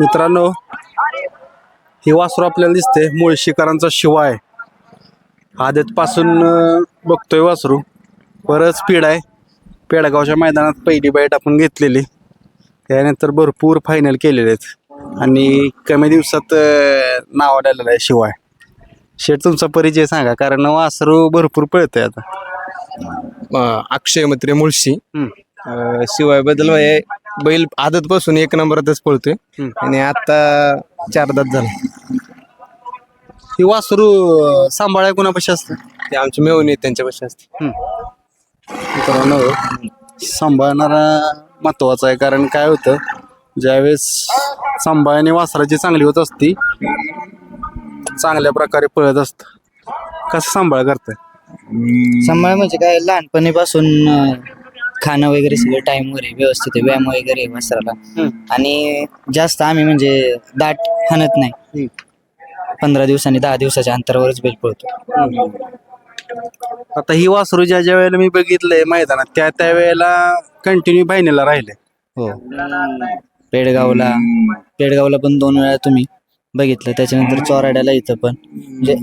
मित्रांनो हे वासरू आपल्याला दिसते मुळशीकरांचा शिवाय. आदत पासून बघतोय वासरू. परत स्पीड आहे. पेडगावच्या मैदानात पहिली बाईट आपण घेतलेली. त्यानंतर भरपूर फायनल केलेले आहेत. आणि कमी दिवसात नाव आलेलं आहे शिवाय. शेठ तुमचा परिचय सांगा कारण वासरू भरपूर पळतंय आता. अं, अक्षय मत्रे मुळशी शिवाय बदल बैल आदत पासून एक नंबरातच पळतोय. आणि आता चार दात झाला. ही वासरू सांभाळाय कुणापाशी असतं? ते आमचे मेवून आहेत त्यांच्यापाशी असते. मित्रांनो सांभाळणारा महत्त्वाचा आहे कारण काय होतं ज्यावेळेस सांभाळणे वासराची चांगली होत असती चांगल्या प्रकारे पळत असत. कसं सांभाळ करताय? सांभाळ म्हणजे काय? लहानपणीपासून खाणं वगैरे सगळं टाइमवर आहे व्यवस्थित आहे व्यायाम वगैरे आहे वासराला आणि जास्त आम्ही म्हणजे दाट हाणत नाही. पंधरा दिवसांनी दहा दिवसाच्या अंतरावरच बैल पळतो. आता ही वासरू ज्या ज्या वेळेला मी बघितलंय मैदानात त्या त्या वेळेला कंटिन्यू फायनलला राहिले. हो. पेडगावला पेडगावला पण दोन वेळा तुम्ही बघितलं त्याच्यानंतर चोराड्याला इथं पण. म्हणजे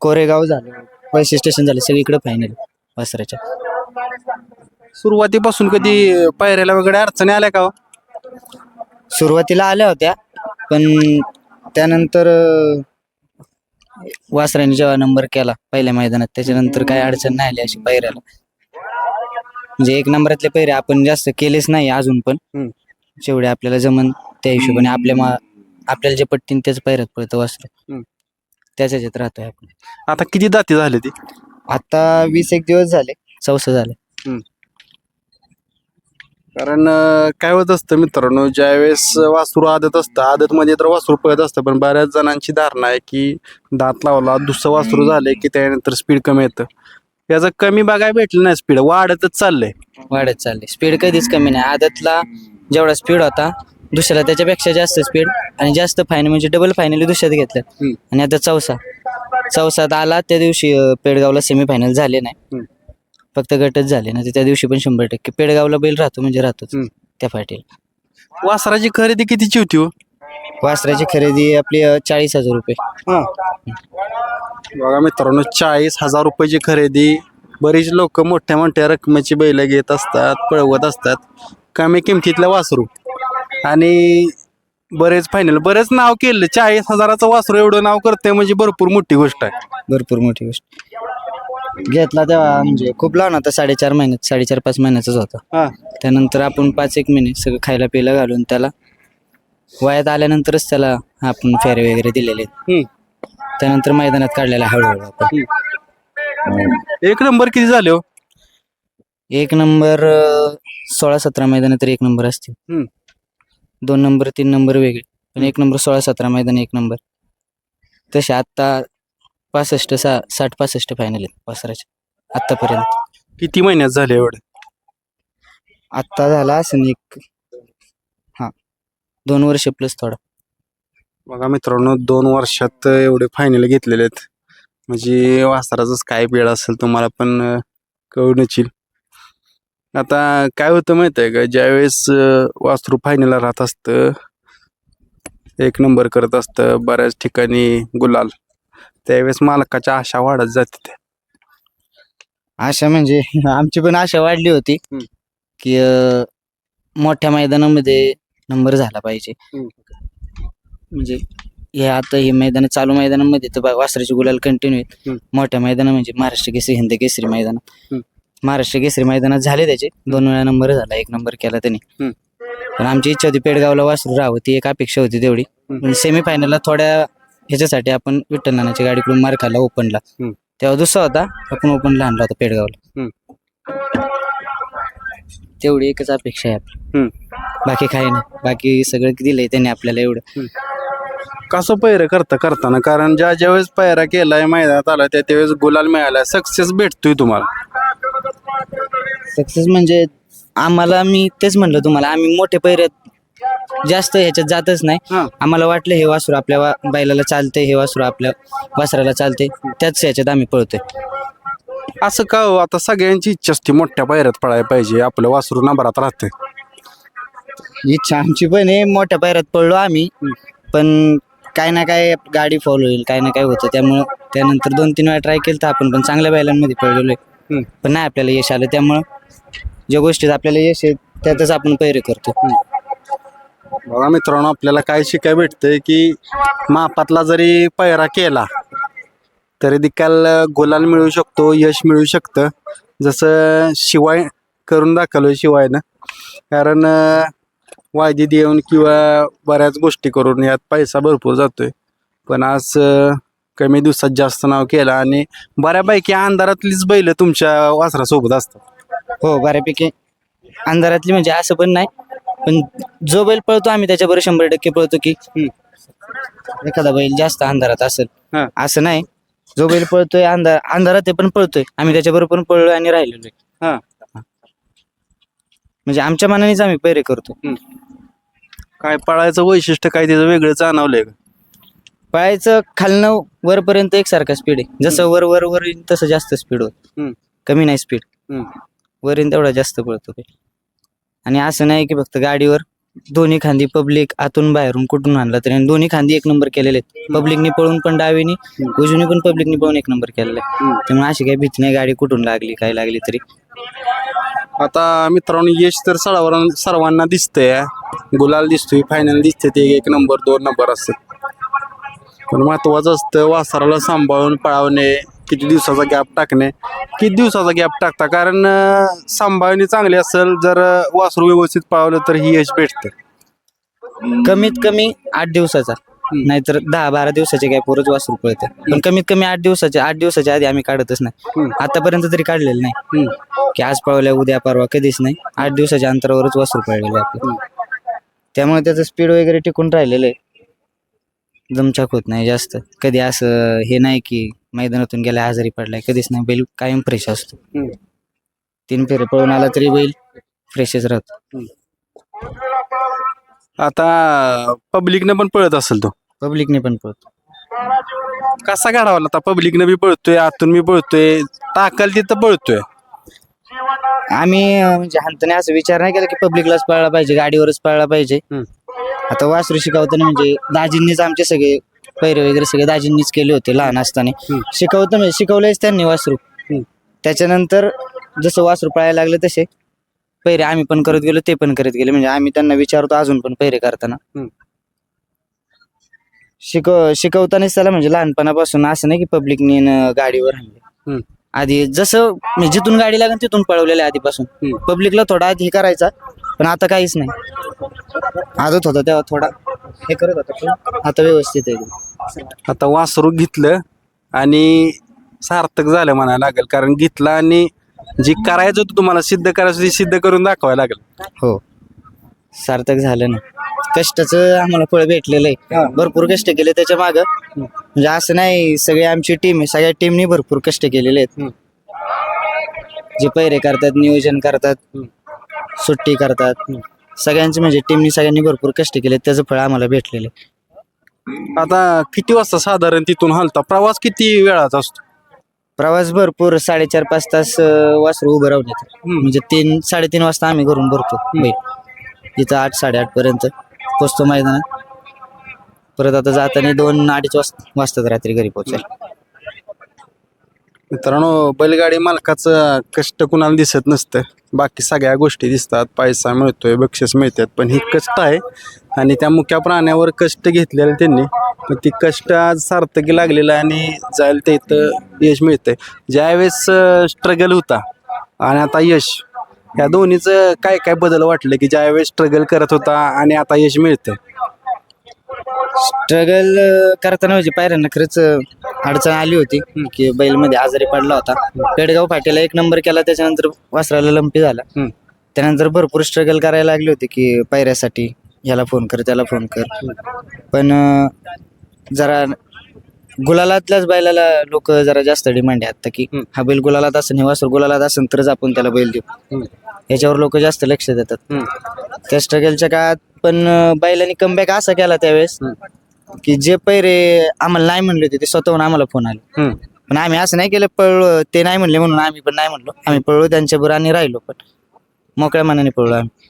कोरेगाव झालं पैसे स्टेशन झालं सगळीकडे फायनल वासराच्या. सुरुवातीपासून कधी पायऱ्याला वगैरे अडचणी आल्या का हो? सुरुवातीला आल्या होत्या पण त्यानंतर अं, वासराने जेव्हा नंबर केला पहिल्या मैदानात त्याच्यानंतर काही अडचण नाही आली अशी पैऱ्याला म्हणजे एक नंबरातले पैरे आपण जास्त केलेच नाही अजून पण. हम्म. जेवढे आपल्याला जमन त्या हिशोबाने आपल्या मा आपल्याला जे पट्टीन त्याच पैऱ्यात पळतं वासर. हम्म. त्याच्या ह्याच्यात राहतोय आपण. आता किती दाती झाली ती? आता वीस एक दिवस झाले. चौसा झाले. कारण अं, काय होत असतं मित्रांनो ज्यावेळेस वासरू आदत असतं आदत मध्ये तर वासरू पळत असतं पण बऱ्याच जणांची धारणा आहे की दात लावला दुसरं वासरू झालंय की त्यानंतर स्पीड कमी येतं. याचं कमी बघायला भेटलं नाही स्पीड वाढतच चाललंय. वाढत चालले स्पीड कधीच कमी नाही. आदतला जेवढा स्पीड होता दुसऱ्याला त्याच्यापेक्षा जास्त स्पीड आणि जास्त फायनल म्हणजे डबल फायनल दुसऱ्यात घेतलं हम्म. आणि आता चौसा. चौसात आला त्या दिवशी अं, पेडगावला सेमी फायनल झाले नाही. हम्म. फक्त गटच झाले ना ते त्या दिवशी पण शंभर टक्के. पेडगावला बैल राहतो म्हणजे राहतोच हम्म. त्या फाटीला. वासराची खरेदी कितीची होती हो? वासराची खरेदी आपली अं, चाळीस हजार रुपये. बघा मित्रांनो चाळीस हजार रुपयाची खरेदी. बरीच लोक मोठ्या मोठ्या रकमेची बैल घेत असतात पळवत असतात. कमी किमतीतलं वासरू. आणि बरेच फायनल बरेच नाव केलं चाळीस हजाराचं वासरू एवढं नाव करते म्हणजे भरपूर मोठी गोष्ट आहे. भरपूर मोठी गोष्ट. घेतला तेव्हा म्हणजे खूप लहान होता साडेचार महिन्यात साडेचार पाच महिन्याचाच होता. हा. त्यानंतर आपण पाच एक महिने सगळं खायला प्यायला घालून त्याला वयात आल्यानंतरच त्याला आपण फेरे वगैरे दिलेले. आहेत. हम्म. त्यानंतर मैदानात काढलेला हळूहळू आपण. एक नंबर किती झाले हो? एक नंबर अं, सोळा सतरा मैदान तर एक नंबर असतील. हम्म. दोन नंबर तीन नंबर वेगळे. पण एक नंबर सोळा सतरा मैदान एक नंबर. तसे आत्ता पासष्ट सा साठ पासष्ट फायनल आहेत वासराचे आत्तापर्यंत. किती महिन्यात झाले एवढे? आत्ता झाला असेल एक हा दोन वर्ष प्लस थोडा. बघा मित्रांनो दोन वर्षात एवढे फायनल घेतलेले आहेत. म्हणजे वासराचंच काय वेळ असेल तुम्हाला पण अं, कळूनच येईल आता काय होतं माहीत आहे का ज्यावेळेस अं, वासरू फायनलला राहत असतं एक नंबर करत असतं बऱ्याच ठिकाणी गुलाल. त्यावेळेस मालकाच्या आशा वाढत जाते आशा म्हणजे आमची पण आशा वाढली होती हम्म. की अं, मोठ्या मैदानामध्ये नंबर झाला पाहिजे हम्म. म्हणजे हे आता हे मैदान चालू मैदानामध्ये तर बा- वासराची गुलाल कंटिन्यू आहेत. मोठ्या मैदाना म्हणजे महाराष्ट्र केसरी हिंद केसरी मैदान हम्म. महाराष्ट्र केसरी मैदानात झाले त्याचे दोन वेळा नंबर झाला एक नंबर केला त्यांनी हम्म. पण आमची इच्छा होती पेडगावला वासरू राहावं ती एक अपेक्षा होती तेवढी हम्म. पण सेमी फायनलला थोड्या ह्याच्यासाठी आपण विठ्ठल नानाच्या गाडीकडून मार खाल्ला ओपनला. हम्म. तेव्हा दुसरा होता आपण ओपनला आणला होता पेडगावला. तेवढी एकच अपेक्षा आहे आपली. हम्म. बाकी काही नाही. बाकी सगळं दिलंय त्यांनी आपल्याला एवढं. कसं पैर करता करताना? कारण ज्या ज्यावेळेस पैरा केलाय मैदानात आला त्या त्यावेळेस गुलाल मिळाला. सक्सेस भेटतोय तुम्हाला. सक्सेस म्हणजे आम्हाला मी तेच म्हणलं तुम्हाला आम्ही मोठे पैऱ्यात जास्त ह्याच्यात जातच नाही. हा. आम्हाला वाटलं हे वासरू आपल्या वा- बैलाला चालते हे वासरू आपल्या वासराला चालते त्याच ह्याच्यात आम्ही पळतोय. असं का हो? आता सगळ्यांची इच्छा असते मोठ्या पायऱ्यात पळायला पाहिजे आपलं वासरू नंबरात राहते इच्छा आमची पण आहे मोठ्या पायऱ्यात पडलो आम्ही पण काय ना काय गाडी फॉलो होईल काय ना काय होतं. त्यामुळं त्यानंतर दोन तीन वेळा ट्राय केलं तर आपण पण चांगल्या बैलांमध्ये पडलेलो आहे. पण नाही आपल्याला यश आलं त्यामुळं ज्या गोष्टीत आपल्याला यश आहे त्यातच आपण पैरे करतो बघा मित्रांनो आपल्याला काय शिकाय भेटतंय की मापातला जरी पैरा केला तरी देखील गुलाल मिळू शकतो यश मिळू शकतं. जसं शिवाय करून दाखवलं शिवायनं. कारण वायदी देऊन किंवा बऱ्याच गोष्टी करून यात पैसा भरपूर जातोय. पण आज कमी दिवसात जास्त नाव केलं आणि बऱ्यापैकी अंधारातलीच बैल तुमच्या वासरासोबत असतात. हो बऱ्यापैकी. अंधारातली म्हणजे असं पण नाही. पण जो बैल पळतो आम्ही त्याच्याबरोबर शंभर टक्के पळतो की एखादा बैल जास्त अंधारात असेल हा. असं नाही. जो बैल पळतोय अंधार अंधारात आहे पण पळतोय. आम्ही त्याच्याबरोबर पण पळलोय आणि राहिलेलो आहे. हा. म्हणजे आमच्या मनानेच आम्ही पैरे करतो. काय पळायचं वैशिष्ट्य काय त्याचं वेगळं जाणवलंय का पळायचं खालनं वरपर्यंत एकसारखा स्पीड आहे. जसं वर वर वर येईल तसं जास्त स्पीड होत हम्म. कमी नाही स्पीड हम्म. वरील तेवढा जास्त पळतो. ते आणि असं नाही की फक्त गाडीवर दोन्ही खांदी पब्लिक आतून बाहेरून कुठून आणला तरी. दोन्ही खांदी एक नंबर केलेले आहेत. पब्लिकनी पळून पण डावीनी उजवीनी पण पब्लिकनी पळून एक नंबर केलेला आहे त्यामुळे अशी काही भीती नाही गाडी कुठून लागली काय लागली तरी. आता मित्रांनो यश तर सर्वांना सर्वांना दिसतंय. गुलाल दिसतोय फायनल दिसते ते एक नंबर दोन नंबर असतात. पण महत्वाचं असतं वासराला सांभाळून पळावणे. किती दिवसाचा गॅप टाकणे? किती दिवसाचा गॅप टाकता? कारण सांभाळणे चांगली असेल जर वासरू व्यवस्थित पळवलं तर ही यश भेटतं. कमीत कमी आठ दिवसाचा. नाहीतर दहा बारा दिवसाच्या गॅपवरच वासरू पळते. पण कमीत कमी आठ दिवसाच्या आठ दिवसाच्या आधी आम्ही काढतच नाही. आतापर्यंत तरी काढलेलं नाही. की आज पळवल्या उद्या परवा कधीच नाही. आठ दिवसाच्या अंतरावरच वासरू पळलेलं आहे आपलं त्यामुळे त्याचं स्पीड वगैरे टिकून राहिलेलं आहे. दमछाक होत नाही जास्त. कधी असं हे नाही की मैदानातून गेल्या आजारी पडलाय कधीच नाही बैल कायम फ्रेश असतो. तीन फेरे पळून आला तरी बैल फ्रेशच राहतो. आता पब्लिकनं पण पळत असेल तो. पब्लिकने पण पळतो. कसा काढावा आता? पब्लिकनं बी पळतोय आतून बी पळतोय टाकल तिथं पळतोय. आम्ही अं, म्हणजे हाणताना असं विचार नाही केला की पब्लिकलाच पळला पाहिजे गाडीवरच पळला पाहिजे. आता वासरू शिकवताना म्हणजे दाजींनीच आमचे सगळे पैरे वगैरे सगळे दाजींनीच केले होते लहान असताना. शिकवतं म्हणजे शिकवलंच त्यांनी वासरू. त्याच्यानंतर जसं वासरू पळायला लागलं तसे पैरे आम्ही पण करत गेलो ते पण करत गेले. म्हणजे आम्ही त्यांना विचारतो अजून पण पैरे करताना. शिकव शिकवतानाच त्याला म्हणजे लहानपणापासून असं नाही की पब्लिकने गाडीवर आणले. आधी जसं म्हणजे जिथून गाडी लागेल तिथून पळवलेलं आधीपासून. पब्लिकला थोडा आधी हे करायचा पण आता काहीच नाही. आदत होता तेव्हा थोडा. हे करत होता पण आता व्यवस्थित आहे. आता वासरू घेतलं आणि सार्थक झालं म्हणायला लागेल कारण घेतलं आणि जे करायचं होतं तुम्हाला सिद्ध करायचं ते सिद्ध करून दाखवायला लागेल. हो. सार्थक झालं ना. कष्टाचं आम्हाला फळ भेटलेलं आहे. भरपूर कष्ट केले त्याच्या माग. म्हणजे असं नाही सगळी आमची टीम आहे. सगळ्या टीमनी भरपूर कष्ट केलेले आहेत. जे पैरे करतात नियोजन करतात सुट्टी करतात. सगळ्यांचे म्हणजे टीमनी सगळ्यांनी भरपूर कष्ट केले त्याचं फळ आम्हाला भेटलेलं आहे. आता किती वाजता साधारण तिथून हलता? प्रवास किती वेळाचा असतो? प्रवास भरपूर साडेचार पाच तास अं, वासरू उभं राहून येतं म्हणजे तीन साडेतीन वाजता आम्ही घरून भरतो. बैल इथं आठ साडेआठ पर्यंत पोचतो मैदानात. परत आता जाताना दोन अडीच वाजता वाजतात रात्री घरी पोहोचायला मित्रांनो बैलगाडी मालकाचं कष्ट कुणाला दिसत नसतं. बाकी सगळ्या गोष्टी दिसतात. पैसा मिळतोय बक्षीस मिळतात पण ही कष्ट आहे. आणि त्या मुख्या प्राण्यावर कष्ट घेतलेले त्यांनी. पण ती कष्ट आज सार्थकी लागलेलं आहे आणि जायला ते इथं यश मिळतंय. ज्यावेळेस स्ट्रगल होता आणि आता यश या दोन्हीचं काय काय बदल वाटलं की ज्यावेळेस स्ट्रगल करत होता आणि आता यश मिळतंय? स्ट्रगल करताना म्हणजे पायऱ्यांना खरंच अडचण आली होती की बैलमध्ये आजारी पडला होता. पेडगाव फाटीला एक नंबर केला त्याच्यानंतर वासराला लंपी झाला. त्यानंतर भरपूर स्ट्रगल करायला लागली होती की पायऱ्यासाठी याला फोन कर त्याला फोन कर. पण जरा गुलालातल्याच बैलाला लोक जरा जास्त डिमांड आहे आता की. हा बैल गुलालात असेल हे वासर गुलालात असेल तरच आपण त्याला बैल देऊ. याच्यावर लोक जास्त लक्ष देतात. त्या स्ट्रगलच्या काळात पण बैलांनी कमबॅक असा केला त्यावेळेस की जे पैरे आम्हाला नाही म्हणले होते ते स्वतःहून आम्हाला फोन आले. पण आम्ही असं नाही केलं पळलो ते नाही म्हणले म्हणून आम्ही पण नाही म्हणलो. आम्ही पळलो त्यांच्याबरोबर आणि राहिलो पण मोकळ्या मनाने पळलो आम्ही.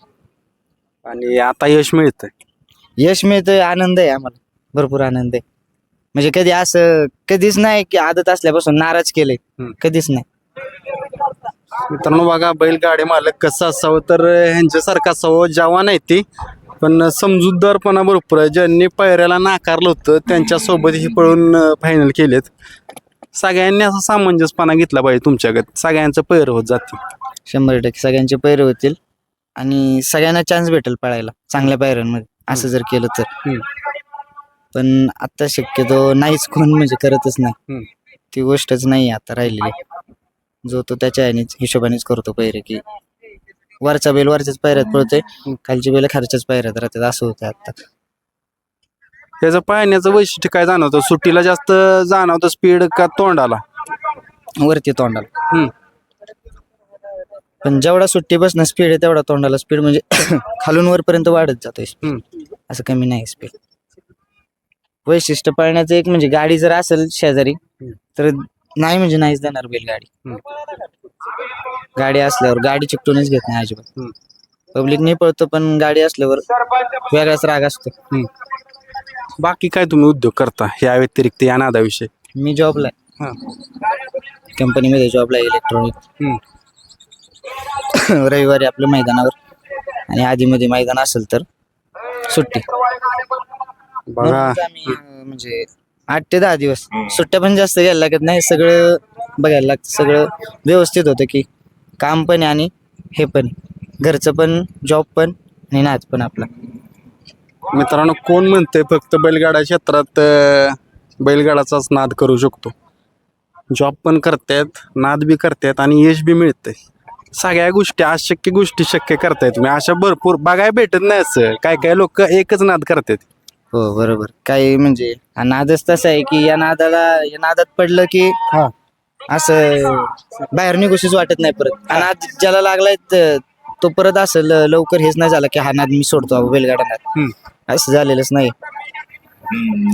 आणि आता यश मिळतंय. यश मिळतोय आनंद आहे आम्हाला. भरपूर आनंद आहे. म्हणजे कधी असं कधीच नाही की आदत असल्यापासून नाराज केले हम्म. कधीच नाही. मित्रांनो बघा बैलगाडी मालक कसं असावं तर ह्यांच्यासारखं असावं जवान आहे ती. पण समजूतदारपणा भरपूर आहे. ज्यांनी पायऱ्याला नाकारलं होतं त्यांच्यासोबत ही पळून फायनल केलेत. सगळ्यांनी असा सामंजस्यपणा घेतला पाहिजे तुमच्याकडे. सगळ्यांचं पैर होत जाते शंभर टक्के सगळ्यांचे पैरे होतील. आणि सगळ्यांना चान्स भेटेल पळायला चांगल्या पायऱ्यांमध्ये. असं जर केलं तर. हम्म. पण आता शक्यतो नाहीच कोण म्हणजे करतच नाही. हम्म. ती गोष्टच नाही आता राहिलेली. जो तो त्याच्या ह्यानीच हिशोबानेच करतो पैरे की. वरचा बैल वरच्याच पायऱ्यात पळतोय खालची बैल खालच्याच पायऱ्यात राहतात असं होतं आता. त्याचं पाळण्याचं वैशिष्ट्य काय जाणवतं? सुट्टीला जास्त जाणवतं स्पीड का तोंडाला? वरती तोंडाला. हम्म. पण जेवढा सुट्टी बसणं स्पीड आहे तेवढा तोंडाला स्पीड म्हणजे खालून वरपर्यंत वाढत जातोय speed. हम्म. असं कमी नाही स्पीड वैशिष्ट्य पाळण्याचं एक म्हणजे गाडी जर असेल शेजारी तर नाही म्हणजे नाहीच देणार बैल गाडी. गाडी असल्यावर गाडी चिकटूनच घेत नाही अजिबात. पब्लिक नाही पळतो पण गाडी असल्यावर वेगळाच राग असतो. बाकी काय तुम्ही उद्योग करता? या व्यतिरिक्त या नादाविषयी. मी जॉबला. कंपनीमध्ये जॉबला इलेक्ट्रॉनिक. रविवारी आपल्या मैदानावर. आणि आधीमध्ये मैदान असेल तर सुट्टी. बघा. आम्ही, म्हणजे आठ ते दहा दिवस. सुट्ट्या पण जास्त घ्यायला लागत नाही सगळं बघायला लागतं सगळं व्यवस्थित होतं की काम पण आणि हे पण घरचं पण जॉब पण आणि नाच पण आपला. मित्रांनो कोण म्हणतंय फक्त बैलगाडा क्षेत्रात अं, बैलगाडाचाच नाद करू शकतो? जॉब पण करतायत नाद बी करतायत आणि यश बी मिळतंय. सगळ्या गोष्टी अशक्य गोष्टी शक्य करताय तुम्ही. अशा भरपूर बघायला भेटत नाही असं. काय काय लोक एकच नाद करतात हो बरोबर. काही म्हणजे हा नादच तसा आहे की या नादाला या नादात पडलं की हा. असं बाहेर निघूशीच वाटत नाही परत. आणि आज ज्याला लागलाय त- तो परत असं ल- लवकर हेच नाही झाला की हा नाद मी सोडतो बाबा बैलगाडा नाद. असं झालेलंच नाही.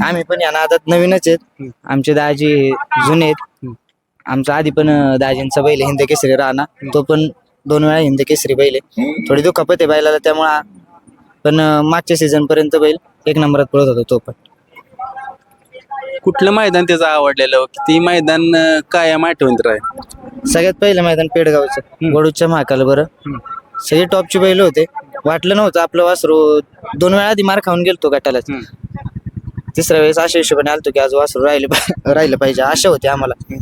आम्ही पण या नादात नवीनच आहेत. आमचे दाजी हे जुने आहेत. आमचा आधी पण अं, दाजींचा बैल हिंद केसरी राणा. तो पण दोन वेळा हिंद केसरी बैल आहे. थोडी दुखापत आहे बैलाला त्यामुळे पण अं, मागच्या सीझन पर्यंत बैल एक नंबरात पळत होता तो पण. कुठलं मैदान त्याचं आवडलेलं? किती मैदान अं, कायम आठवण सगळ्यात पहिलं मैदान पेडगावचं. वडूच्या महाकाल बरं. सगळे टॉपची बैल होते. वाटलं नव्हतं आपलं वासरू दोन वेळा आधी मार खाऊन गेलतो गटाला. तिसऱ्या वेळेस अशा हिशोबाने आलतो की आज वासरू राहिले पा- राहिलं पाहिजे. आशा होती आम्हाला.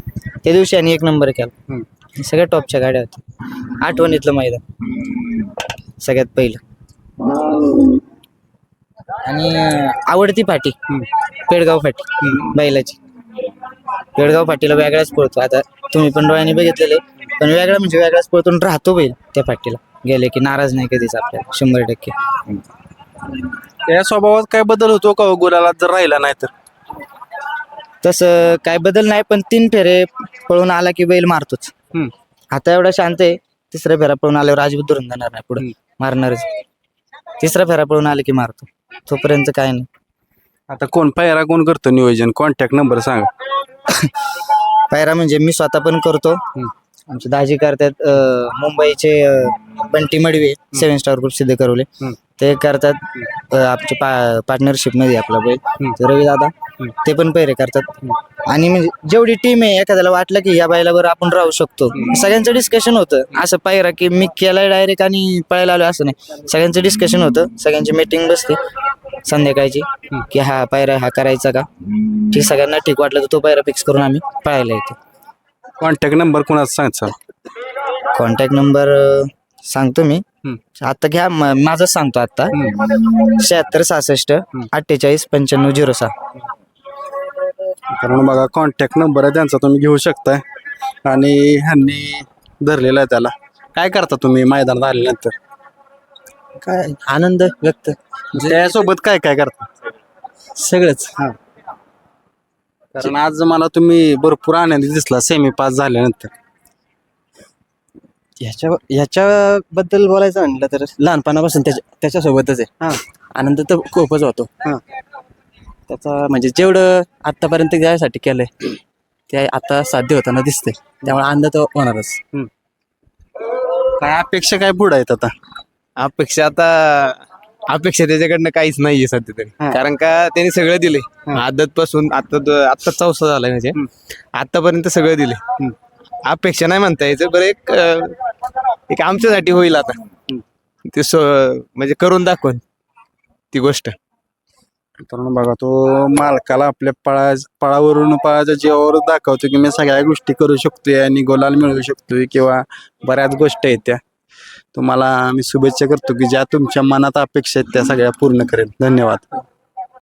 त्या दिवशी आणि एक नंबर केला. सगळ्या टॉपच्या गाड्या होत्या. आठवणीतलं मैदान. सगळ्यात पहिलं. आणि आवडती फाटी पेडगाव फाटी बैलाची. पेडगाव फाटीला वेगळाच पळतो. आता तुम्ही पण डोळ्याने बघितलेले पण वेगळा म्हणजे वेगळाच पळतो आणि राहतो बैल त्या फाटीला. गेले की नाराज नाही कधीच आपल्याला शंभर टक्के. त्या स्वभावात काय बदल होतो का हो? गुलाला जर राहिला नाही तर? तसं काय बदल नाही पण तीन फेरे पळून आला की बैल मारतोच. आता एवढा शांत आहे तिसऱ्या फेरा पळून आल्यावर अजिबात धरून जाणार नाही पुढे. मारणारच. तिसरा फेरा पळून आला की मारतो. तोपर्यंत काय नाही. आता कोण पायरा कोण करतो नियोजन? कॉन्टॅक्ट नंबर सांगा. पायरा म्हणजे मी स्वतः पण करतो. आमचे दाजी करतात अं, मुंबईचे अं, Bunty Madve seven star group सिद्ध करवले ते करतात अं, आमचे पा पार्टनरशिपमध्ये आपला बैल रवी दादा ते पण पैरे करतात. आणि म्हणजे जेवढी टीम आहे एखाद्याला वाटलं की या बैलावर आपण राहू शकतो. सगळ्यांचं डिस्कशन होतं. असं पायरा की मी केलाय डायरेक्ट आणि पळायला आलो असं नाही. सगळ्यांचं डिस्कशन होतं. सगळ्यांची मीटिंग बसते. संध्याकाळची की हा पायरा हा करायचा का? ठीक सगळ्यांना ठीक वाटलं तर तो पायरा फिक्स करून आम्ही पळायला येतो. कॉन्टॅक्ट नंबर कोणाचा सांगचा कॉन्टॅक्ट नंबर सांगतो मी. आता घ्या म- माझाच सांगतो आता. शहात्तर सहासष्ट अठ्ठेचाळीस पंच्याण्णव झिरो सहा. कारण बघा कॉन्टॅक्ट नंबर आहे त्यांचा तुम्ही घेऊ शकताय. आणि ह्यांनी धरलेला आहे त्याला. काय करता तुम्ही मैदानात आल्यानंतर? काय आनंद व्यक्त. त्यासोबत काय काय करता? सगळंच. कारण आज मला तुम्ही भरपूर आनंदी दिसला सेमी पास झाल्यानंतर. ह्याच्या ह्याच्याबद्दल बोलायचं म्हणलं तर लहानपणापासून त्याच्या त्याच्यासोबतच हा. आहे आनंद तर खूपच होतो. हा. त्याचा म्हणजे जेवढं आतापर्यंत त्यासाठी केलंय ते आता साध्य होताना दिसते त्यामुळे आनंद तर होणारच. काय अपेक्षा काय पुढे आहेत आता? अपेक्षा आता अपेक्षा त्याच्याकडनं काहीच नाहीये सध्या तरी. हा. कारण का त्यांनी सगळं दिले आदत पासून आता आता चौसा झालाय म्हणजे. आतापर्यंत सगळं दिले अपेक्षा नाही म्हणता यायचं बरं एक अं, एक आमच्यासाठी होईल आता. ते स्व- म्हणजे करून दाखवून ती गोष्ट. मित्रांनो बघा तो मालकाला आपल्या पळा पळावरून पळाच्या जीवावर दाखवतो की मी सगळ्या गोष्टी करू शकतोय आणि गोलाल मिळवू शकतोय किंवा बऱ्याच गोष्टी आहेत त्या. तुम्हाला मी शुभेच्छा करतो की ज्या तुमच्या मनात अपेक्षा आहेत त्या सगळ्या पूर्ण करेल धन्यवाद.